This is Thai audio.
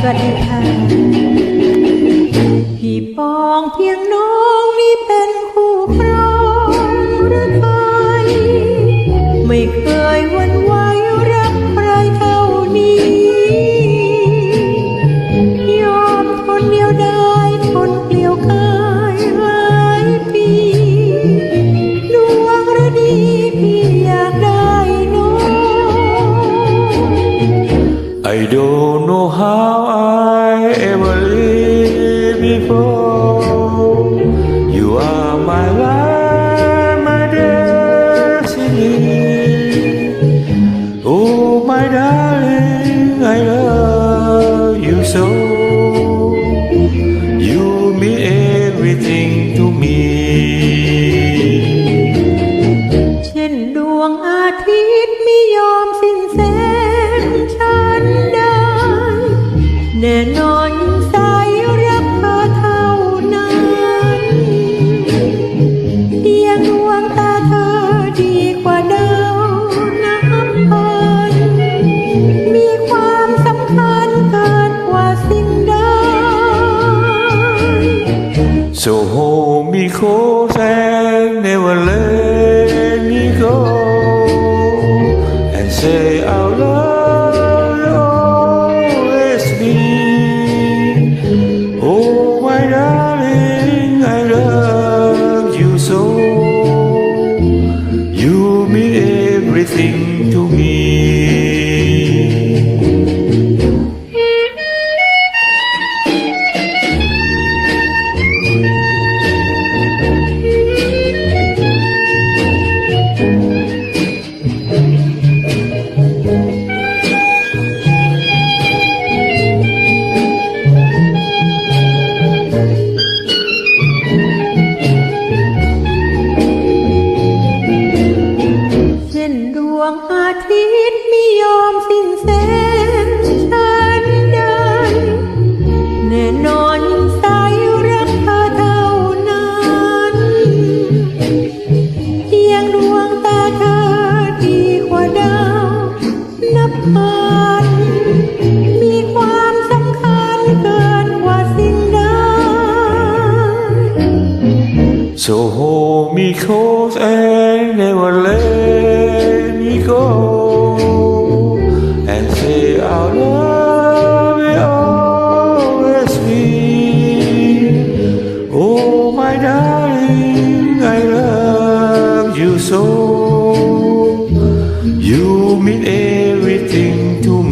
สวัสดีค่ะ พี่ปองเพียงน้องนี่เป็นคู่ครองหรือใครไม่เคยหวันไหวรักใครเท่านี้ ยอมทนเดียวได้ทนเปลี่ยวกายหลายปีดวงฤดีพี่อยากได้น้อง I don't know how lived before. You are my life, my destiny. Oh, my darling, I love you so. You mean everything to me. เช่นดวงอาทิตย์ไม่ยอมสิ้นแสงฉันได้แน่นอน So hold me close and never let me go. And say our love will always be. Oh, my darling, I love you so. You mean everything to me. ดวงอาทิตย์ไม่ยอมสิ้นแสงฉันได้แน่นอนยิ่งสายรักเธอเท่านั้นเพียงดวงตาเธอดีกว่าดาวนับพันมีความสำคัญเกินกว่าสิ่งใด So hold me close and never let you so. You mean everything to me.